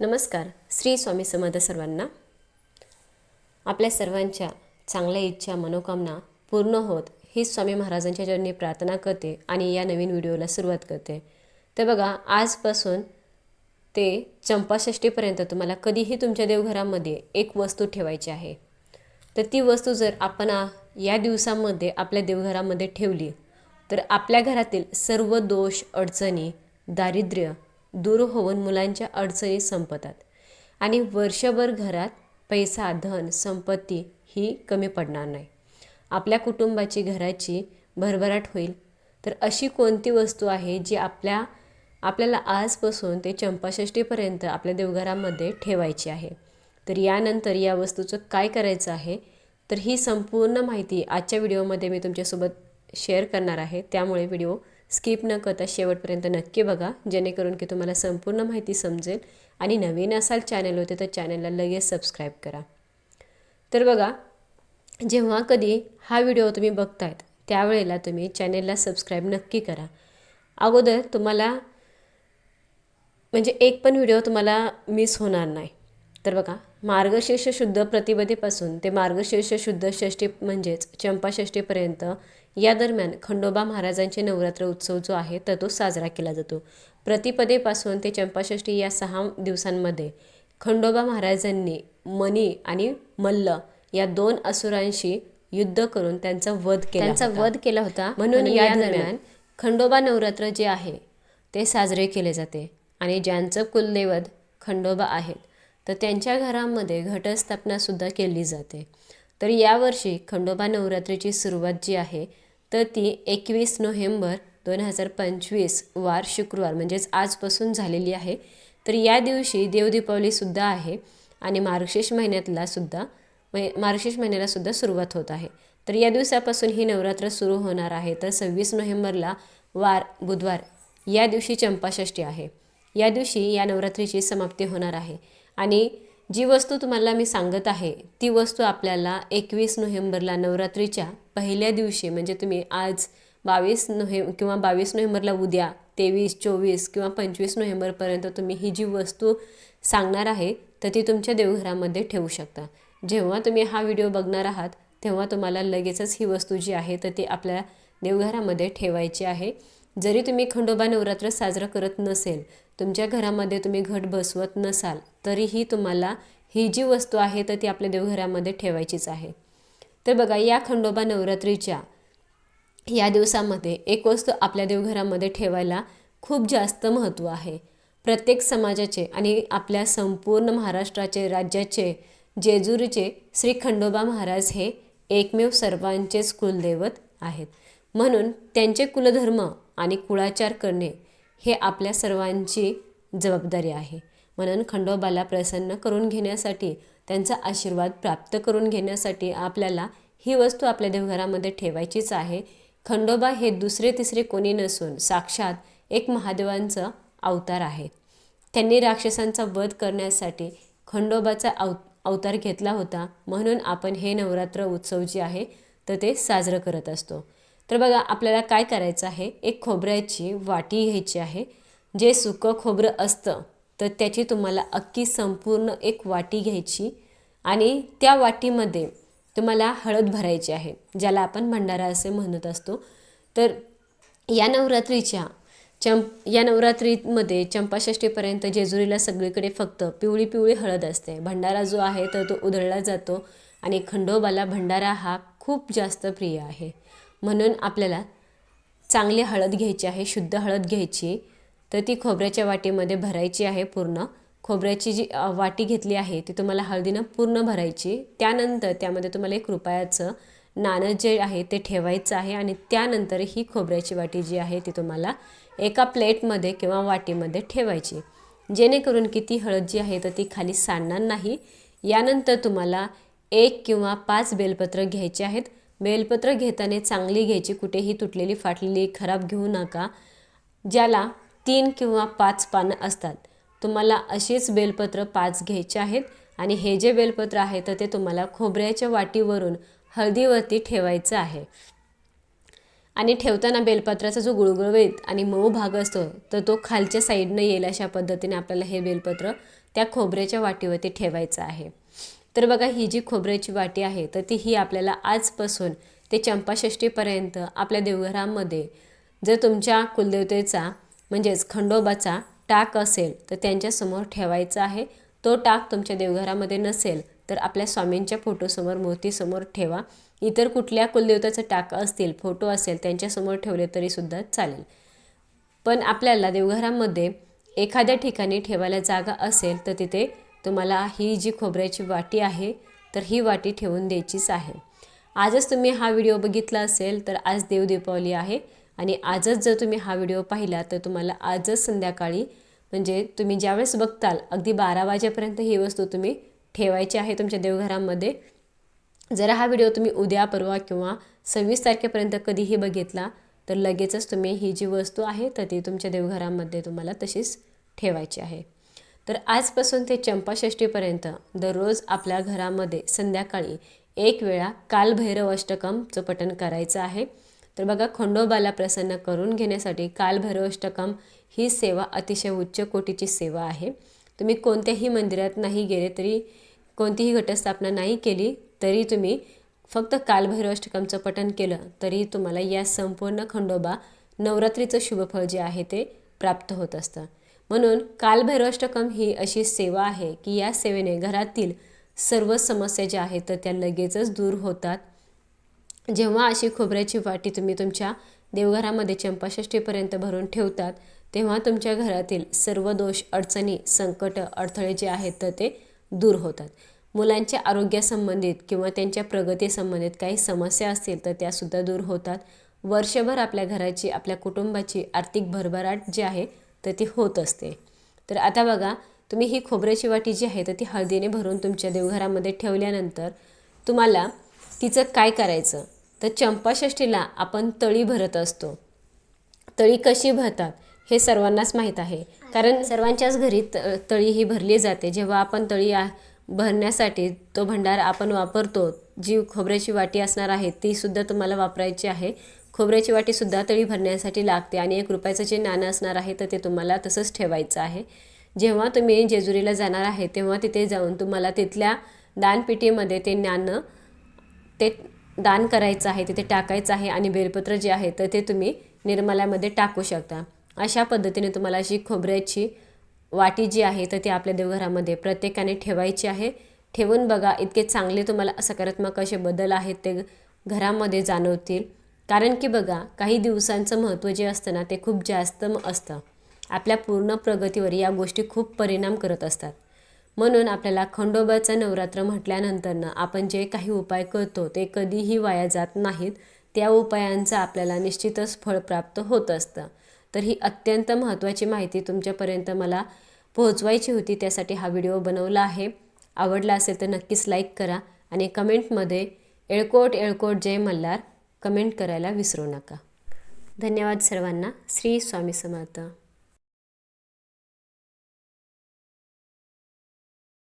नमस्कार श्री स्वामी समर्थ सर्वांना. आपल्या सर्वांच्या चांगल्या इच्छा मनोकामना पूर्ण होत ही स्वामी महाराजांच्या चरणी प्रार्थना करते आणि या नवीन व्हिडिओला सुरुवात करते. तर बघा आजपासून ते चंपाषष्टीपर्यंत तुम्हाला कधीही तुमच्या देवघरामध्ये एक वस्तू ठेवायची आहे. तर ती वस्तू जर आपण या दिवसामध्ये आपल्या देवघरामध्ये ठेवली तर आपल्या घरातील सर्व दोष अडचणी दारिद्र्य दूर होऊन मुलांच्या अडचणी संपतात. आणि वर्षभर घरात पैसा धन संपत्ती ही कमी पडणार नाही. आपल्या कुटुंबाची घराची भरभराट होईल. तर अशी कोणती वस्तू आहे जी आपल्या आपल्याला आजपासून ते चंपाषष्टीपर्यंत आपल्या देवघरामध्ये ठेवायची आहे? तर यानंतर या वस्तूचं काय करायचं आहे? तर ही संपूर्ण माहिती आजच्या व्हिडिओमध्ये मी तुमच्यासोबत शेअर करणार आहे. त्यामुळे व्हिडिओ स्किप न करता शेवटपर्यंत नक्की बघा जेणेकरून की तुम्हाला संपूर्ण माहिती समजेल आणि नवीन असाल चॅनल होते तर चॅनलला लगेच सबस्क्राईब करा. तर बघा जेव्हा कधी हा व्हिडिओ तुम्ही बघतायत त्यावेळेला तुम्ही चॅनेलला सबस्क्राईब नक्की करा. अगोदर तुम्हाला म्हणजे एक पण व्हिडिओ तुम्हाला मिस होणार नाही. तर बघा मार्गशीर्ष शुद्ध प्रतिपदेपासून ते मार्गशीर्ष शुद्ध षष्टी म्हणजेच चंपाषष्टीपर्यंत या दरम्यान खंडोबा महाराजांचे नवरात्र उत्सव जो आहे तर तो साजरा केला जातो. प्रतिपदेपासून ते चंपाषष्टी या सहा दिवसांमध्ये खंडोबा महाराजांनी मणी आणि मल्ल या दोन असुरांशी युद्ध करून त्यांचा वध केला त्यांचा वध केला होता. म्हणून या दरम्यान खंडोबा नवरात्र जे आहे ते साजरे केले जाते. आणि ज्यांचं कुलदैवत खंडोबा आहेत तर त्यांच्या घरामध्ये घटस्थापनासुद्धा केली जाते. तर यावर्षी खंडोबा नवरात्रीची सुरुवात जी आहे तर ती एकवीस नोव्हेंबर दोन हजार पंचवीस वार शुक्रवार म्हणजेच आजपासून झालेली आहे. तर या दिवशी देवदीपावलीसुद्धा आहे आणि मार्गशीर्ष महिन्यातला सुद्धा मै- मार्गशीर्ष महिन्यालासुद्धा सुरुवात होत आहे. तर या दिवसापासून ही नवरात्र सुरू होणार आहे. तर सव्वीस नोव्हेंबरला वार बुधवार या दिवशी चंपाषष्ठी आहे. या दिवशी या नवरात्रीची समाप्ती होणार आहे. आणि जी वस्तू तुम्हाला मी सांगत आहे ती वस्तू आपल्याला एकवीस नोव्हेंबरला नवरात्रीच्या पहिल्या दिवशी म्हणजे तुम्ही आज बावीस नोव्हें किंवा बावीस नोव्हेंबरला उद्या तेवीस चोवीस किंवा पंचवीस नोव्हेंबरपर्यंत तुम्ही ही जी वस्तू सांगणार आहे तर ती तुमच्या देवघरामध्ये ठेवू शकता. जेव्हा तुम्ही हा व्हिडिओ बघणार आहात तेव्हा तुम्हाला लगेचच ही वस्तू जी आहे तर ती आपल्या देवघरामध्ये ठेवायची आहे. जरी तुम्ही खंडोबा नवरात्र साजरं करत नसेल तुमच्या घरामध्ये तुम्ही घट बसवत नसाल तरीही तुम्हाला ही जी वस्तू आहे तर ती आपल्या देवघरामध्ये ठेवायचीच आहे. तर बघा या खंडोबा नवरात्रीच्या या दिवसामध्ये एक वस्तू आपल्या देवघरामध्ये ठेवायला खूप जास्त महत्त्व आहे. प्रत्येक समाजाचे आणि आपल्या संपूर्ण महाराष्ट्राचे राज्याचे जेजुरीचे श्री खंडोबा महाराज हे एकमेव सर्वांचेच कुलदैवत आहेत. म्हणून त्यांचे कुलधर्म आणि कुळाचार करणे हे आपल्या सर्वांची जबाबदारी आहे. म्हणून खंडोबाला प्रसन्न करून घेण्यासाठी त्यांचा आशीर्वाद प्राप्त करून घेण्यासाठी आपल्याला ही वस्तू आपल्या देवघरामध्ये ठेवायचीच आहे. खंडोबा हे दुसरे तिसरे कोणी नसून साक्षात एक महादेवांचं अवतार आहे त्यांनी राक्षसांचा वध करण्यासाठी खंडोबाचा अव अवतार घेतला होता. म्हणून आपण हे नवरात्र उत्सव जे आहे तर ते साजरं करत असतो. तर बघा आपल्याला काय करायचं आहे? एक खोबऱ्याची वाटी घ्यायची आहे. जे सुकं खोबरं असतं तर त्याची तुम्हाला अख्खी संपूर्ण एक वाटी घ्यायची आणि त्या वाटीमध्ये तुम्हाला हळद भरायची आहे ज्याला आपण भंडारा असे म्हणत असतो. तर या नवरात्रीच्या चंप या नवरात्रीमध्ये चंपाषष्टीपर्यंत जेजुरीला सगळीकडे फक्त पिवळी पिवळी हळद असते. भंडारा जो आहे तर तो उधळला जातो आणि खंडोबाला भंडारा हा खूप जास्त प्रिय आहे. म्हणून आपल्याला चांगली हळद घ्यायची आहे शुद्ध हळद घ्यायची. तर ती खोबऱ्याच्या वाटीमध्ये भरायची आहे पूर्ण. खोबऱ्याची जी वाटी घेतली आहे ती तुम्हाला हळदीनं पूर्ण भरायची. त्यानंतर त्यामध्ये तुम्हाला एक रुपयाचं नाणं जे आहे ते ठेवायचं आहे आणि त्यानंतर ही खोबऱ्याची वाटी जी आहे ती तुम्हाला एका प्लेटमध्ये किंवा वाटीमध्ये ठेवायची. जेणेकरून की ती हळद जी आहे तर ती खाली सांडणार नाही. यानंतर तुम्हाला एक किंवा पाच बेलपत्र घ्यायचे आहेत. बेलपत्र घेताना चांगली घ्यायची कुठेही तुटलेली फाटलेली खराब घेऊ नका ज्याला तीन किंवा पाच पानं असतात. तुम्हाला अशीच बेलपत्र पाच घ्यायचे आहेत आणि हे जे बेलपत्र आहे तर ते तुम्हाला खोबऱ्याच्या वाटीवरून हळदीवरती ठेवायचं आहे. आणि ठेवताना बेलपत्राचा जो गुळगुळवेत आणि मऊ भाग असतो तर तो खालच्या साईडनं येईल अशा पद्धतीने आपल्याला हे बेलपत्र त्या खोबऱ्याच्या वाटीवरती ठेवायचं आहे. तर बघा ही जी खोबऱ्याची वाटी आहे तर ती ही आपल्याला आजपासून ते चंपाषष्टीपर्यंत आपल्या देवघरामध्ये जर तुमच्या कुलदेवतेचा म्हणजेच खंडोबाचा टाक असेल तर त्यांच्यासमोर ठेवायचा आहे. तो टाक तुमच्या देवघरामध्ये नसेल तर आपल्या स्वामींच्या फोटोसमोर मूर्तीसमोर ठेवा. इतर कुठल्या कुलदेवताचं टाक असतील फोटो असेल त्यांच्यासमोर ठेवले तरीसुद्धा चालेल. पण आपल्याला देवघरामध्ये एखाद्या ठिकाणी ठेवायला जागा असेल तर तिथे तुम्हाला ही जी खोबऱ्याची वाटी आहे तर ही वाटी ठेवून द्यायचीच आहे. आजच तुम्ही हा व्हिडिओ बघितला असेल तर आज देव दीपावली आहे. आणि आजच जर तुम्ही हा व्हिडिओ पाहिला तर तुम्हाला आजच संध्याकाळी म्हणजे तुम्ही ज्यावेळेस बघताल अगदी बारा वाजेपर्यंत ही वस्तू तुम्ही ठेवायची आहे तुमच्या देवघरामध्ये. जर हा व्हिडिओ तुम्ही उद्या परवा किंवा सव्वीस तारखेपर्यंत कधीही बघितला तर लगेचच तुम्ही ही जी वस्तू आहे तर ती तुमच्या देवघरामध्ये तुम्हाला तशीच ठेवायची आहे. तर आजपासून ते चंपाषष्टीपर्यंत दररोज आपल्या घरामध्ये संध्याकाळी एक वेळा कालभैरव अष्टकमचं पठण करायचं आहे. तर बघा खंडोबाला प्रसन्न करून घेण्यासाठी कालभैरव अष्टकम ही सेवा अतिशय उच्च कोटीची सेवा आहे. तुम्ही कोणत्याही मंदिरात नाही गेले तरी कोणतीही घटस्थापना नाही केली तरी तुम्ही फक्त कालभैरव अष्टकमचं पठण केलं तरी तुम्हाला या संपूर्ण खंडोबा नवरात्रीचं शुभफळ जे आहे ते प्राप्त होत असतं. म्हणून कालभैरवाष्टकम ही अशी सेवा आहे की या सेवेने घरातील सर्व समस्या ज्या आहेत तर त्या लगेचच दूर होतात. जेव्हा अशी खोबऱ्याची वाटी तुम्ही तुमच्या देवघरामध्ये चंपाषष्टीपर्यंत भरून ठेवतात तेव्हा तुमच्या घरातील सर्व दोष अडचणी संकट अडथळे जे आहेत तर ते दूर होतात. मुलांच्या आरोग्यासंबंधित किंवा त्यांच्या प्रगतीसंबंधित काही समस्या असतील तर त्यासुद्धा दूर होतात. वर्षभर आपल्या घराची आपल्या कुटुंबाची आर्थिक भरभराट जी आहे तर ती होत असते. तर आता बघा तुम्ही ही खोबऱ्याची वाटी जी आहे तर ती हळदीने भरून तुमच्या देवघरामध्ये ठेवल्यानंतर तुम्हाला तिचं काय करायचं? तर चंपाषष्टीला आपण तळी भरत असतो. तळी कशी भरतात हे सर्वांनाच माहीत आहे. कारण सर्वांच्याच घरी त तळी ही भरली जाते. जेव्हा आपण तळी भरण्यासाठी तो भंडार आपण वापरतो जी खोबऱ्याची वाटी असणार आहे तीसुद्धा तुम्हाला वापरायची आहे. खोबऱ्याची वाटीसुद्धा तळी भरण्यासाठी लागते आणि एक रुपयाचं जे नाणं असणार आहे तर ते तुम्हाला तसंच ठेवायचं आहे. जेव्हा तुम्ही जेजुरीला जाणार आहे तेव्हा तिथे जाऊन तुम्हाला तिथल्या दानपेटीमध्ये ते नाणं ते दान करायचं आहे तिथे टाकायचं आहे आणि बेलपत्र जे आहे तर ते तुम्ही निर्मलामध्ये टाकू शकता. अशा पद्धतीने तुम्हाला अशी खोबऱ्याची वाटी जी आहे तर ती आपल्या देवघरामध्ये प्रत्येकाने ठेवायची आहे. ठेवून बघा इतके चांगले तुम्हाला सकारात्मक असे बदल आहेत ते घरामध्ये जाणवतील. कारण की बघा काही दिवसांचं महत्त्व जे असतं ना ते खूप जास्त असतं. आपल्या पूर्ण प्रगतीवर या गोष्टी खूप परिणाम करत असतात. म्हणून आपल्याला खंडोबाचं नवरात्र म्हटल्यानंतरनं आपण जे काही उपाय करतो ते कधीही वाया जात नाहीत. त्या उपायांचं आपल्याला निश्चितच फळ प्राप्त होत असतं. तर ही अत्यंत महत्त्वाची माहिती तुमच्यापर्यंत मला पोहोचवायची होती त्यासाठी हा व्हिडिओ बनवला आहे. आवडला असेल तर नक्कीच लाईक करा आणि कमेंटमध्ये एळकोट एळकोट जय मल्हार कमेंट करायला विसरू नका. धन्यवाद सर्वांना. श्री स्वामी समर्थ.